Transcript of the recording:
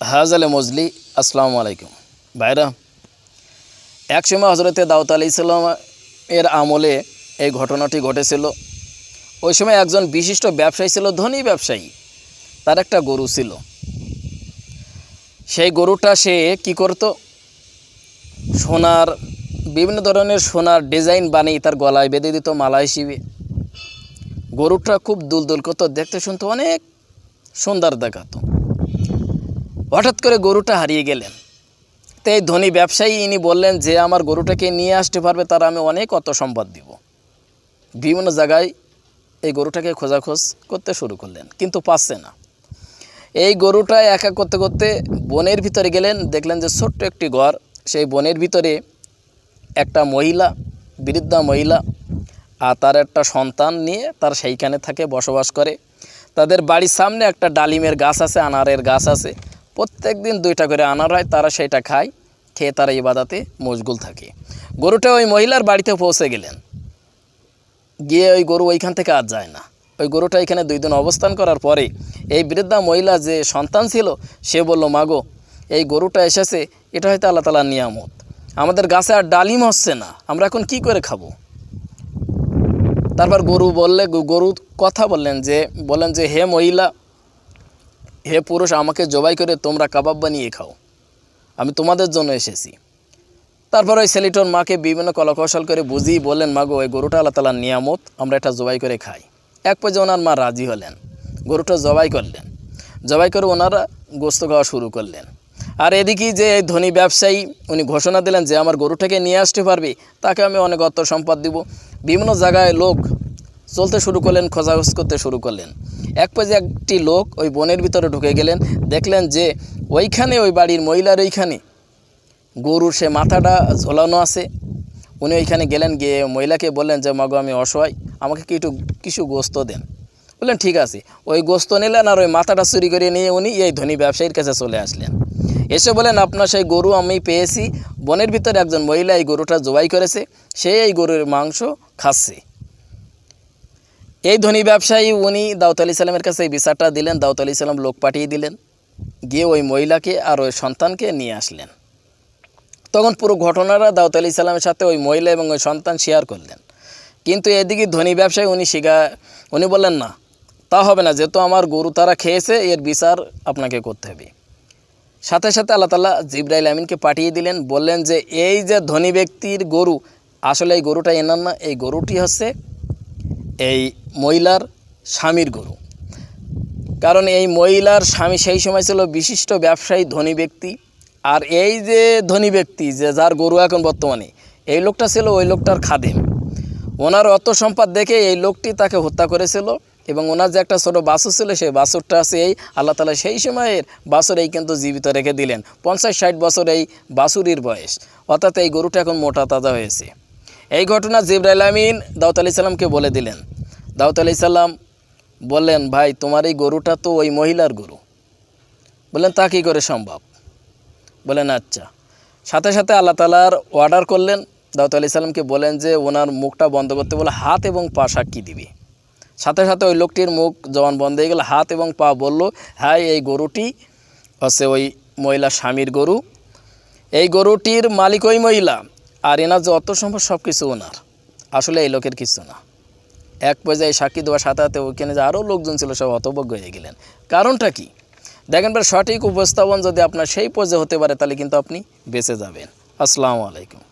হাজালে মজলি, আসসালামু আলাইকুম। ভাইরা, একসময় হজরতে দাউদ আলি ইসলাম এর আমলে এই ঘটনাটি ঘটেছিল। ওই সময় একজন বিশিষ্ট ব্যবসায়ী ছিল, ধনী ব্যবসায়ী। তার একটা গরু ছিল। সেই গরুটা সে কি করত? সোনার, বিভিন্ন ধরনের সোনার ডিজাইন বানিয়ে তার গলায় বেঁধে দিত মালা হিসেবে গরুটা খুব দুলদুল করতো, দেখতে শুনতে অনেক সুন্দর দেখাতো। হঠাৎ করে গরুটা হারিয়ে গেলেন। তো এই ধনী ব্যবসায়ী ইনি বললেন যে, আমার গরুটাকে নিয়ে আসতে পারবে, তার আমি অনেক অত সম্পদ দিব। বিভিন্ন জায়গায় এই গরুটাকে খোঁজাখোঁজ করতে শুরু করলেন, কিন্তু পাচ্ছে না। এই গরুটা একা করতে করতে বনের ভিতরে গেলেন, দেখলেন যে ছোট্ট একটি ঘর। সেই বনের ভিতরে একটা মহিলা, বৃদ্ধা মহিলা আর তার একটা সন্তান নিয়ে তার সেইখানে থাকে, বসবাস করে। তাদের বাড়ির সামনে একটা ডালিমের গাছ আছে, আনারের গাছ আছে। প্রত্যেক দিন দুইটা করে আনার হয় তারা সেটা খায়, খেয়ে তারা ইবাদাতে মশগুল থাকে। গরুটা ওই মহিলার বাড়িতে পৌঁছে গেলেন। গিয়ে ওই গরু ওইখান থেকে আর যায় না। ওই গরুটা এখানে দুই দিন অবস্থান করার পরে এই বৃদ্ধা মহিলা যে সন্তান ছিল, সে বলল মাগো এই গরুটা এসেছে, এটা হয়তো আল্লাহ তালার নিয়ামত। আমাদের গাছে আর ডালিম হচ্ছে না, আমরা এখন কি করে খাব? তারপর গরু বললে, গরু কথা বললেন যে বলেন যে, হে মহিলা হে পুরুষ, আমাকে জবাই করে তোমরা কাবাব বানিয়ে খাও। আমি তোমাদের জন্য এসেছি। তারপর ওই ছেলেটোর মাকে বিভিন্ন কলাকৌশল করে বুঝিয়ে বললেন মাগো ওই গরুটা আল্লাহ তালার নিয়ামত, আমরা এটা জবাই করে খাই। এক পর্যায়ে ওনার মা রাজি হলেন। গরুটা জবাই করলেন। জবাই করে ওনারা গোস্ত খাওয়া শুরু করলেন। আর এদিকে যে ধনী ব্যবসায়ী, উনি ঘোষণা দিলেন যে, আমার গরুটাকে নিয়ে আসতে পারবে, তাকে আমি অনেক অর্থ সম্পদ দিব। বিভিন্ন জায়গায় লোক চলতে শুরু করলেন, খোঁজাখোঁজ করতে শুরু করলেন। এক পর্যায়ে একটি লোক ওই বনের ভিতরে ঢুকে গেলেন। দেখলেন যে ওইখানে ওই বাড়ির মহিলার ওইখানে গরুর সে মাথাটা ঝোলানো আছে। উনি ওইখানে গেলেন, গিয়ে মহিলাকে বললেন যে, মাগো, আমি অসহায়, আমাকে কি একটু কিছু গোস্ত দেন? বললেন, ঠিক আছে। ওই গোস্ত নিলেন আর ওই মাথাটা চুরি করে নিয়ে উনি এই ধনী ব্যবসায়ীর কাছে চলে আসলেন। এসে বলেন আপনার সেই গরু আমি পেয়েছি। বনের ভিতরে একজন মহিলা এই গরুটা জবাই করেছে। সে এই গরুর মাংস খাচ্ছে। এই ধনী ব্যবসায়ী উনি দাউদ আলি সালামের কাছে এই বিচারটা দিলেন, দাউদ আলি সালাম লোক পাঠিয়ে দিলেন, গিয়ে ওই মহিলাকে আর ওই সন্তানকে নিয়ে আসলেন। তখন পুরো ঘটনাটা দাউদ আলি সালামের সাথে ওই মহিলা এবং ওই সন্তান শেয়ার করলেন। কিন্তু এদিকে ধনী ব্যবসায়ী উনি শিখা, উনি বললেন, না, তা হবে না, যেহেতু আমার গরু তারা খেয়েছে, এর বিচার আপনাকে করতে হবে। সাথে সাথে আল্লাহ তাল্লাহ জিব্রাইল আমিনকে পাঠিয়ে দিলেন, বললেন যে, এই যে ধনী ব্যক্তির গরু, আসলে এই গরুটা এনার না, এই গরুটি হচ্ছে এই মহিলার স্বামীর গরু। কারণ এই মহিলার স্বামী সেই সময় ছিল বিশিষ্ট ব্যবসায়ী, ধনী ব্যক্তি। আর এই যে ধনী ব্যক্তি, যে যার গরু এখন বর্তমানে, এই লোকটা ছিল ওই লোকটার খাদেম। ওনার অত সম্পদ দেখে এই লোকটি তাকে হত্যা করেছিল এবং ওনার যে একটা ছোটো বাছুর ছিল, সেই বাছুরটা আছে এই আল্লাহ তালা সেই সময়ের বাছুর এই কিন্তু জীবিত রেখে দিলেন। পঞ্চাশ, ষাট বছর এই বাছুরির বয়স। অর্থাৎ এই গরুটা এখন মোটা, তাজা হয়েছে। এই ঘটনা জিব্রাইল আমিন দাউদ আলি সাল্লামকে বলে দিলেন। দাউদ আলি সাল্লাম বললেন, ভাই, তোমার এই গরুটা তো ওই মহিলার গরু। বললেন, তা কী করে সম্ভব? বলেন আচ্ছা। সাথে সাথে আল্লাহ তালার অর্ডার করলেন। দাউদ আলি সাল্লামকে বলেন যে, ওনার মুখটা বন্ধ করতে বলে হাত এবং পা সাক্ষী দিবি। সাথে সাথে ওই লোকটির মুখ জবান বন্ধ হয়ে গেল, হাত এবং পা বলল হ্যাঁ এই গরুটি হচ্ছে ওই মহিলা স্বামীর গরু। এই গরুটির মালিক ওই মহিলা, আর এনার যে অর্থ সম্পদ সব কিছু ওনার। আসলে এই লোকের কিছু না। এক পর্যায়ে সাক্ষী দেওয়ার সাথে সাথে ওইখানে যে আরও লোকজন ছিল সব হতভজ্ঞ হয়ে গেলেন। কারণটা কি? দেখেন ভাই, সঠিক উপস্থাপন যদি আপনার সেই পর্যায়ে হতে পারে, তাহলে কিন্তু আপনি বেঁচে যাবেন। আসসালামু আলাইকুম।